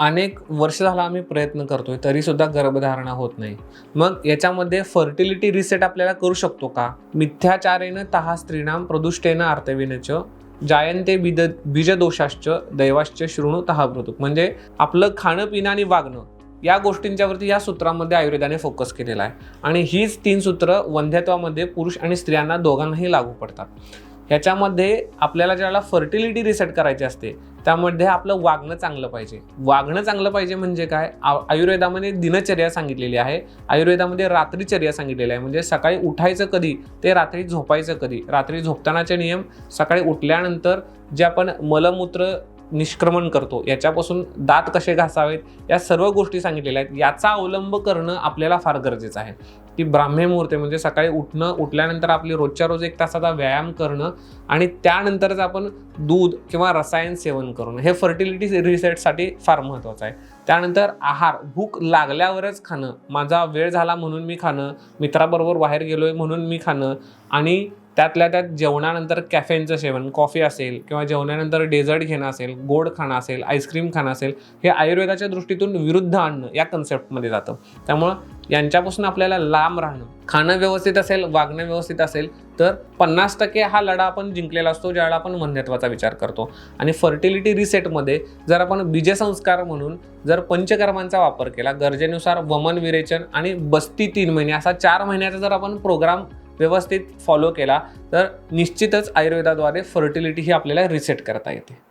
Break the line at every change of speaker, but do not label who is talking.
अनेक वर्ष झाला आम्ही प्रयत्न करतोय तरीसुद्धा गर्भधारणा होत नाही. मग याच्यामध्ये फर्टिलिटी रिसेट आपल्याला करू शकतो का? मिथ्याचारेनं तहा स्त्रीणाम प्रदुष्टेनं आर्तविनच जायंते बिद बीजदोषाश्च दैवाश्च शृणू तहा मृतुक म्हणजे आपलं खाणं पिणं आणि वागणं या गोष्टींच्यावरती या सूत्रामध्ये आयुर्वेदाने फोकस केलेला आहे. आणि हीच तीन सूत्र वंध्यत्वामध्ये पुरुष आणि स्त्रियांना दोघांनाही लागू पडतात. ह्याच्यामध्ये आपल्याला ज्याला फर्टिलिटी रिसेट करायची असते त्यामध्ये आपलं वागणं चांगलं पाहिजे. वागणं चांगलं पाहिजे म्हणजे काय? आयुर्वेदामध्ये दिनचर्या सांगितलेली आहे. आयुर्वेदामध्ये रात्रीचर्या सांगितलेली आहे. म्हणजे सकाळी उठायचं कधी ते रात्री झोपायचं कधी? रात्री झोपतानाचे नियम सकाळी उठल्यानंतर जे आपण मलमूत्र निष्क्रमण करतो याच्यापासून दात कसे घासावेत? या सर्व गोष्टी सांगितलेल्या आहेत. याचा अवलंब करणं आपल्याला फार गरजेचं आहे. की ब्राह्मे मुहूर्त म्हणजे सकाळी उठणं उठल्यानंतर आपली रोजच्या रोज एक तासाचा व्यायाम करणं आणि त्यानंतरच आपण दूध किंवा रसायन सेवन करणं. हे फर्टिलिटी रिसेटसाठी फार महत्त्वाचं आहे. त्यानंतर आहार. भूक लागल्यावरच खाणं. माझा वेळ झाला म्हणून मी खाणं. मित्राबरोबर बाहेर गेलोय म्हणून मी खाणं आणि त्यातल्या त्यात जेवणानंतर कॅफेनचं सेवन कॉफी असेल किंवा जेवणानंतर डेझर्ट घेणं असेल गोड खाणं असेल आईस्क्रीम खाणं असेल हे आयुर्वेदाच्या दृष्टीतून विरुद्ध आणणं या कन्सेप्टमध्ये जातं. त्यामुळं यांच्यापासून आपल्याला लांब राहणं खाणं व्यवस्थित असेल वागणं व्यवस्थित असेल तर पन्नास टक्के हा लढा आपण जिंकलेला असतो ज्यावेळेला आपण वंध्यत्वाचा विचार करतो. आणि फर्टिलिटी रिसेटमध्ये जर आपण बीजसंस्कार म्हणून जर पंचकर्मांचा वापर केला गरजेनुसार वमन विरेचन आणि बस्ती तीन महिने असा चार महिन्याचा जर आपण प्रोग्राम व्यवस्थित फॉलो केला तर निश्चितच आयुर्वेदाद्वारे फर्टिलिटी ही आपल्याला रिसेट करता येते.